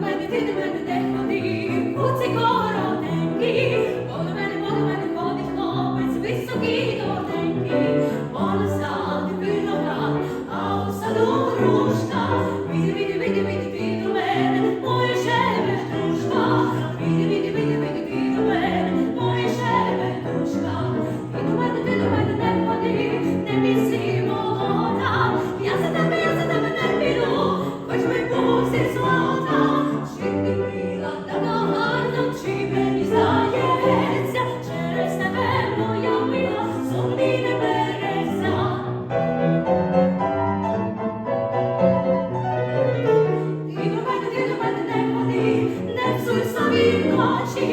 Hadi dedim hadi de. nome, nós